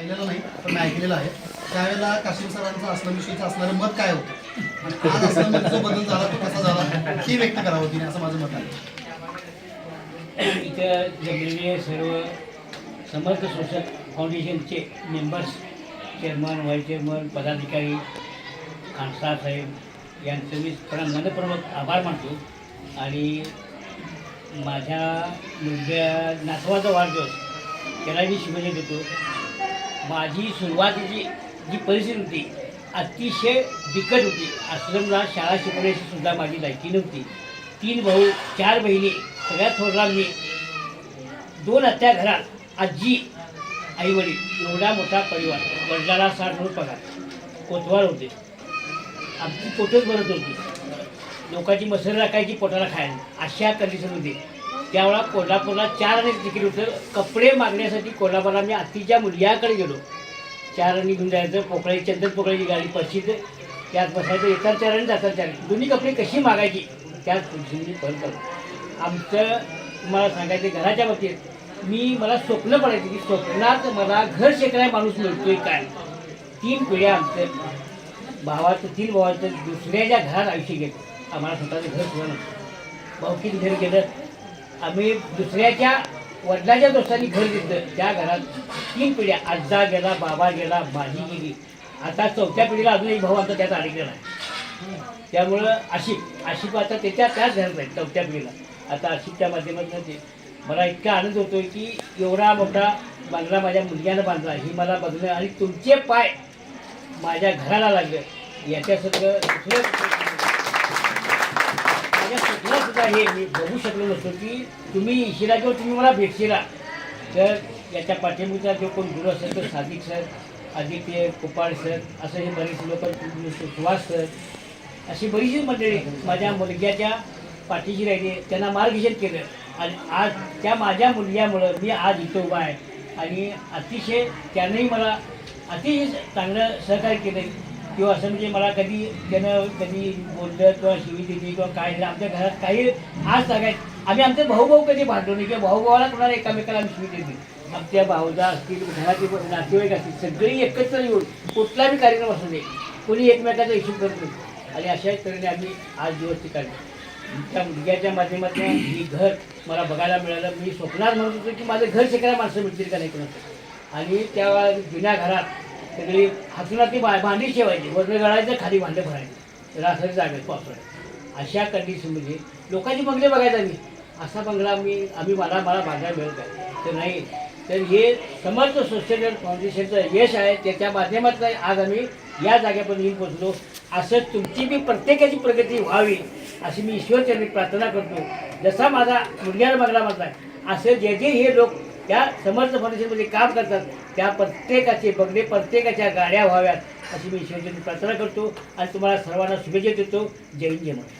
ऐकलेलं नाही पण मी ऐकलेलं आहे. त्यावेळेला काशीम सरांचं असलमविषयीचं असणारं मत काय होतं? आणि आज असलममध्ये जो बदल झाला तो कसा झाला? हे व्यक्त करावं तिने असं माझं मत आहे. इथं जमलेले सर्व समर्थ सोशल फाउंडेशनचे मेंबर्स चेअरमन व्हाईस चेअरमन पदाधिकारी खानसार साहेब यांचं मी प्र मनपूर्वक आभार मानतो. आणि माझ्या मुलग्या नातवाचा वाढदिवस त्याला मी शुभेच्छा देतो. माझी सुरुवातीची जी परिस्थिती होती अतिशय बिकट होती. आश्रमला शाळा शिकवण्याची सुद्धा माझी लायकी नव्हती. तीन भाऊ चार बहिणी सगळ्यात थोरला मी. दोन हत्या घरात आजी आई वडील एवढा मोठा परिवार. वडिलाला साठ म्हणून पगार. कोतवार होते. आमची पोटच भरत होती लोकांची मसर राखायची पोटाला खायला. अशा कंडिशन होती त्यावेळा कोल्हापूरला चार आणि तिकीट होतं. कपडे मागण्यासाठी कोल्हापूरला मी आत्तीच्या मुलग्याकडे गेलो. चार आणि घेऊन जायचं. पोकळी चंदन पोकळीची गाडी पश्चित त्यात बसायचं. येतात चार आणि जातात चार. दोन्ही कपडे कशी मागायची? त्याच पद्धतीने फरक करतो आमचं तुम्हाला सांगायचं घराच्या बाबतीत मी मला स्वप्न पडायचं की स्वप्नात मला घर शेकणारा माणूस मिळतोय काय तीन पिढ्या आमचं. भावाचं तीन भावाचं दुसऱ्याच्या घरात आयुष्य गेलं. आम्हाला स्वतःचं घर सुद्धा नव्हतं भाऊकीत घर गेलं आम्ही दुसऱ्याच्या वडिलाच्या दोस्तांनी घर घेतलं. त्या घरात तीन पिढ्या आजा गेला बाबा गेला बाजी गेली. आता चौथ्या पिढीला अजून एक भाऊ आता त्यात अडकलेला आहे त्यामुळं आशिफ आशिफ आता त्याच्या त्याच घरात आहे चौथ्या पिढीला. आता आशिफच्या माध्यमातून ते. मला इतका आनंद होतोय की एवढा मोठा बांगला माझ्या मुलग्यानं बांधला. ही मला बघणं आणि तुमचे पाय माझ्या घराला लागलं. याच्यासारखं दुसरं माझ्या स्वप्नात सुद्धा हे मी बघू शकलो नसतो की तुम्ही इशिरा किंवा तुम्ही मला भेटशिला तर याच्या पाठीमागचा जो कोण गुरु असेल तो सादिक सर आदित्य कुपाळ सर असं हे बरेच लोक सुहास सर अशी बरीचशी मंडळी माझ्या मुलग्याच्या पाठीशी राहिली त्यांना मार्गदर्शन केलं. आणि आज त्या माझ्या मुलग्यामुळं मी आज इथं उभा आहे. आणि अतिशय त्यानंही मला अतिशय चांगलं सहकार्य केलं. किंवा असं म्हणजे मला कधी त्यानं कधी बोललं किंवा शिवी दिली किंवा काय दिलं आमच्या घरात काही आज सांगायचं आम्ही आमचे भाऊ भाऊ कधी भांडलो नाही किंवा भाऊ भावाला कोणाला एकामेकाला आम्ही शिवी दिली आमच्या भाऊजा असतील घरातील नातेवाईक असतील सगळी एकत्र येऊन कुठलाही कार्यक्रम असू दे कोणी एकमेकाचा इश्यू करत नाही. आणि अशा तऱ्हेने आम्ही आज दिवस ठिकाणी त्या मुलग्याच्या माध्यमातून ही घर मला बघायला मिळालं. मी स्वप्नात म्हणत होतो की माझं घर शिकायला माणसं मिळतील का नाही कोणाचं. आणि त्या जुन्या घरात सगळी हातूनातली बा भांडी ठेवायची. वरनं गळायचं खाली भांडे भरायचं. रासायनिक जागेत पावसाळ्यात अशा कंडिशनमध्ये लोकांची बंगले बघायचा मी असा बंगला मी आम्ही मला मला बांधायला मिळत आहे तर नाही. तर हे समर्थ सोशल फाउंडेशनचं यश आहे. त्याच्या माध्यमातून आज आम्ही या जागेपर्यंत येऊन पोचलो असं तुमची बी प्रत्येकाची प्रगती व्हावी अशी मी ईश्वरचरणी प्रार्थना करतो. जसा माझा मुलग्याला बंगला माझा आहे असं जे जे हे लोक त्या समर्थ फाउंडेशनमध्ये काम करतात. त्या प्रत्येकाचे बघणे प्रत्येकाच्या गाड्या व्हाव्यात अशी मी शिवजयंती प्रार्थना करतो. आणि तुम्हाला सर्वांना शुभेच्छा देतो. जय हिंद जय महाराष्ट्र.